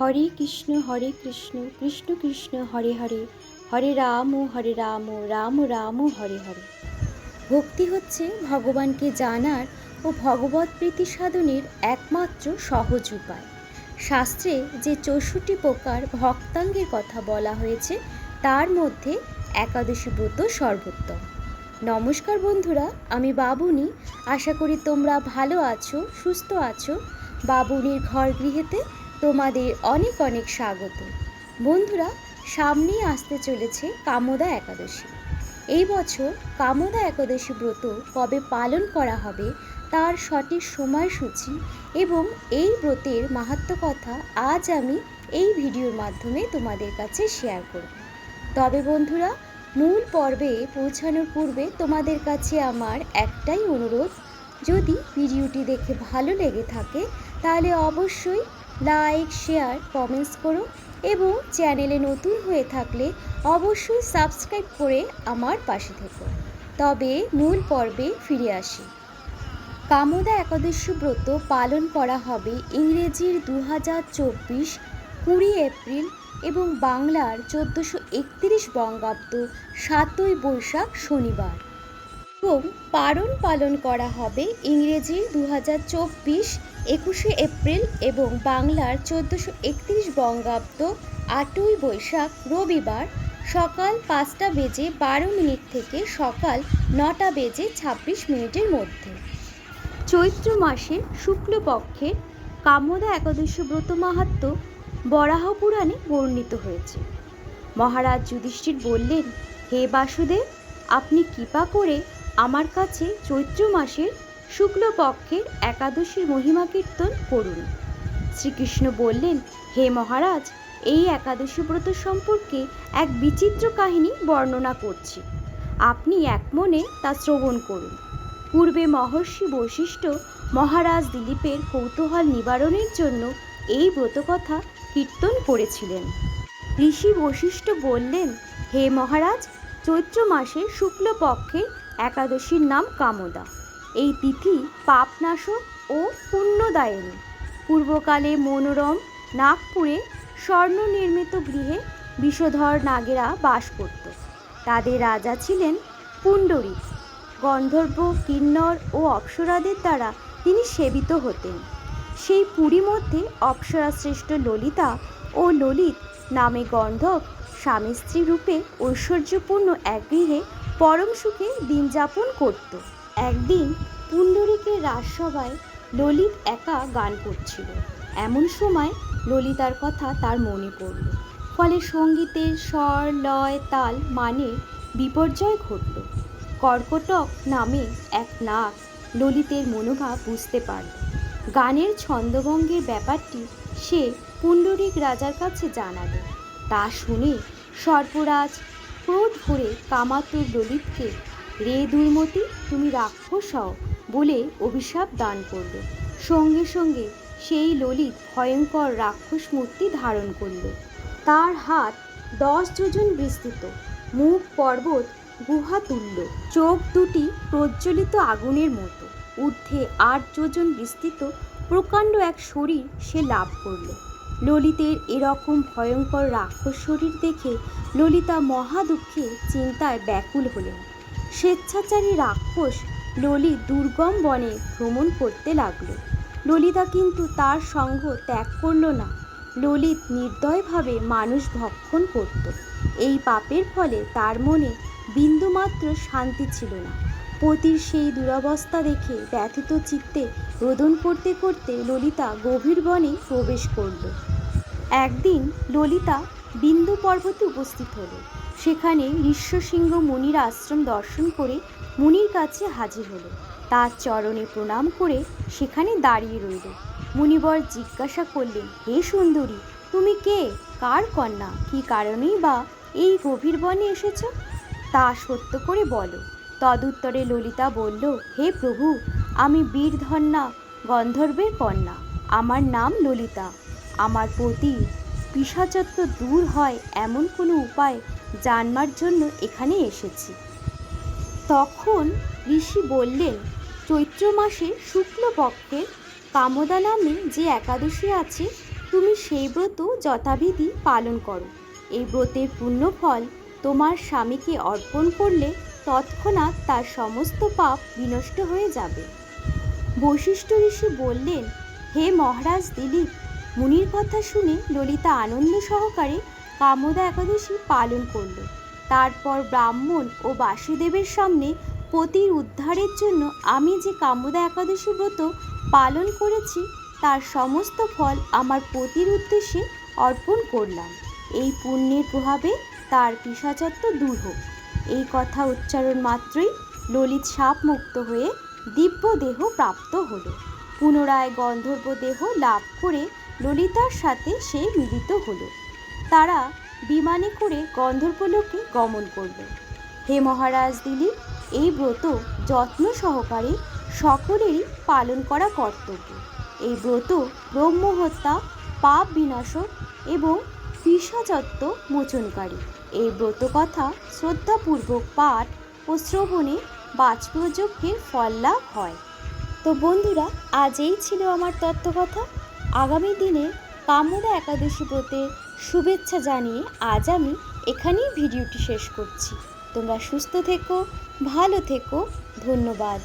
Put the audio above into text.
হরে কৃষ্ণ হরে কৃষ্ণ কৃষ্ণ কৃষ্ণ, হরে হরে। হরে রাম হরে রাম রাম রাম, হরে হরে। ভক্তি হচ্ছে ভগবানকে জানার ও ভগবত প্রীতি সাধনের একমাত্র সহজ উপায়। শাস্ত্রে যে চৌষট্টি প্রকার ভক্তাঙ্গের কথা বলা হয়েছে, তার মধ্যে একাদশী ব্রত সর্বোত্তম। নমস্কার বন্ধুরা, আমি বাবুনি। আশা করি তোমরা ভালো আছো, সুস্থ আছো। বাবুনির ঘর গৃহেতে তোমাদের অনেক অনেক স্বাগত। বন্ধুরা, সামনেই আসতে চলেছে কামদা একাদশী। এই বছর কামদা একাদশী ব্রত কবে পালন করা হবে তার সঠিক সময়সূচি এবং এই ব্রতের মাহাত্ম কথা আজ আমি এই ভিডিওর মাধ্যমে তোমাদের কাছে শেয়ার করব। তবে বন্ধুরা, মূল পর্বে পৌঁছানোর পূর্বে তোমাদের কাছে আমার একটাই অনুরোধ। যদি ভিডিওটি দেখে ভালো লেগে থাকে, তাহলে অবশ্যই লাইক, শেয়ার, কমেন্টস করো এবং চ্যানেলে নতুন হয়ে থাকলে অবশ্যই সাবস্ক্রাইব করে আমার পাশে থেকো। তবে মূল পর্বে ফিরে আসি। কামদা একাদশী ব্রত পালন করা হবে ইংরেজির দু হাজার চব্বিশ কুড়ি এপ্রিল এবং বাংলার চোদ্দোশো একত্রিশ বঙ্গাব্দ সাতই বৈশাখ শনিবার। এবং পারণ পালন করা হবে ইংরেজি দু হাজার চব্বিশ, একুশে এপ্রিল এবং বাংলার চোদ্দোশো একত্রিশ বঙ্গাব্দ আটই বৈশাখ রবিবার সকাল পাঁচটা বেজে বারো মিনিট থেকে সকাল নটা বেজে ছাব্বিশ মিনিটের মধ্যে। চৈত্র মাসে শুক্লপক্ষের কামদা একাদশী ব্রত মাহাত্ম বরাহ পুরাণে বর্ণিত হয়েছে। মহারাজ যুধিষ্ঠির বললেন, হে বাসুদেব, আপনি কৃপা করে আমার কাছে চৈত্র মাসের শুক্লপক্ষের একাদশীর মহিমা কীর্তন করুন। শ্রীকৃষ্ণ বললেন, হে মহারাজ, এই একাদশী ব্রত সম্পর্কে এক বিচিত্র কাহিনী বর্ণনা করছি। আপনি এক মনে তা শ্রবণ করুন। পূর্বে মহর্ষি বৈশিষ্ট্য মহারাজ দিলীপের কৌতূহল নিবারণের জন্য এই ব্রতকথা কীর্তন করেছিলেন। ঋষি বৈশিষ্ট্য বললেন, হে মহারাজ, চৈত্র মাসের শুক্লপক্ষের একাদশীর নাম কামদা। এই তিথি পাপনাশক ও পুণ্যদায়িনী। পূর্বকালে মনোরম নাগপুরে স্বর্ণ নির্মিত গৃহে বিষধর নাগেরা বাস করত। তাদের রাজা ছিলেন পুণ্ডরী। গন্ধর্ব, কিন্নর ও অপ্সরাদের দ্বারা তিনি সেবিত হতেন। সেই পুরী মধ্যে অপ্সরা শ্রেষ্ঠ ললিতা ও ললিত নামে গন্ধব স্বামী স্ত্রী রূপে ঐশ্বর্যপূর্ণ এক গৃহে পরম সুখে দিন যাপন করত। একদিন পুণ্ডরীকের রাজসভায় ললিত একা গান করছিল। এমন সময় ললিতার কথা তার মনে পড়ল। ফলে সঙ্গীতের স্বর, লয়, তাল মানে বিপর্যয় ঘটল। কর্কটক নামে এক নাক ললিতের মনোভাব বুঝতে পারল। গানের ছন্দভঙ্গের ব্যাপারটি সে পুণ্ডরিক রাজার কাছে জানালো। তা শুনে সর্পরাজ ক্রোধ ভরে কামাতুর ললিতকে রে দুর্মতি, তুমি রাক্ষস হও বলে অভিশাপ দান করল। সঙ্গে সঙ্গে সেই ললিত ভয়ঙ্কর রাক্ষস মূর্তি ধারণ করল। তার হাত দশ যোজন বিস্তৃত। মুখ পর্বত গুহা তুল্য। চোখ দুটি প্রজ্বলিত আগুনের মতো। ঊর্ধ্বে আট যোজন বিস্তৃত। প্রকাণ্ড এক শরীর সে লাভ করল। ললিতের এরকম ভয়ঙ্কর রাক্ষস শরীর দেখে ললিতা মহা দুঃখে চিন্তায় ব্যাকুল হলেন। স্বেচ্ছাচারী রাক্ষস ললিত দুর্গম বনে ভ্রমণ করতে লাগল। ললিতা কিন্তু তার সঙ্গ ত্যাগ করল না। ললিত নির্দয়ভাবে মানুষ ভক্ষণ করত। এই পাপের ফলে তার মনে বিন্দুমাত্র শান্তি ছিল না। পতির সেই দুরবস্থা দেখে ব্যথিত চিত্তে রোদন করতে করতে ললিতা গভীর বনে প্রবেশ করল। একদিন ললিতা বিন্দু পর্বতে উপস্থিত হলো। সেখানে ঋষ্যসিংহ মুনির আশ্রম দর্শন করে মুনির কাছে হাজির হলো। তার চরণে প্রণাম করে সেখানে দাঁড়িয়ে রইল। মুনিবর জিজ্ঞাসা করলেন, হে সুন্দরী, তুমি কে? কার কন্যা? কি কারণেই বা এই গভীর বনে এসেছ? তা সত্য করে বলো। তদুত্তরে ললিতা বলল, হে প্রভু, আমি বীরধন্যা গন্ধর্বের কন্যা। আমার নাম ললিতা। আমার প্রতি পিসাচত্ব দূর হয় এমন কোনো উপায় জানবার জন্য এখানে এসেছি। তখন ঋষি বললেন, চৈত্র মাসে শুক্লপক্ষের কামদা নামে যে একাদশী আছে, তুমি সেই ব্রত যথাবিধি পালন করো। এই ব্রতের পুণ্যফল তোমার স্বামীকে অর্পণ করলে তৎক্ষণাৎ তার সমস্ত পাপ বিনষ্ট হয়ে যাবে। বশিষ্ঠ ঋষি বললেন, হে মহারাজ দিলীপ মুনির কথা শুনে ললিতা আনন্দ সহকারে কামদা একাদশী পালন করল। তারপর ব্রাহ্মণ ও বাসুদেবের সামনে পতির উদ্ধারের জন্য আমি যে কামদা একাদশী ব্রত পালন করেছি, তার সমস্ত ফল আমার পতির উদ্দেশ্যে অর্পণ করলাম। এই পুণ্যের প্রভাবে তার পিসাচত্ব দূর হোক। এই কথা উচ্চারণ মাত্রই ললিত সাপ মুক্ত হয়ে দিব্য দেহ প্রাপ্ত হলো। পুনরায় গন্ধর্ব দেহ লাভ করে ললিতার সাথে সে মিলিত হলো। তারা বিমানে করে গন্ধর্বলোকে গমন করল হে মহারাজ দিলীপ, এই ব্রত যত্ন সহকারে সকলেরই পালন করা কর্তব্য। এই ব্রত ব্রহ্মহত্যা, পাপ বিনাশক এবং পিসাচত্ব মোচনকারী। এই ব্রত কথা শ্রদ্ধাপূর্বক পাঠ ও শ্রবণে বাজপেয়যজ্ঞের ফল লাভ হয়। তো বন্ধুরা, আজ এই ছিল আমার তত্ত্বকথা। আগামী দিনে কামুরা একাদশী ব্রতে শুভেচ্ছা জানিয়ে আজ আমি এখানেই ভিডিওটি শেষ করছি। তোমরা সুস্থ থেকো, ভালো থেকো, ধন্যবাদ।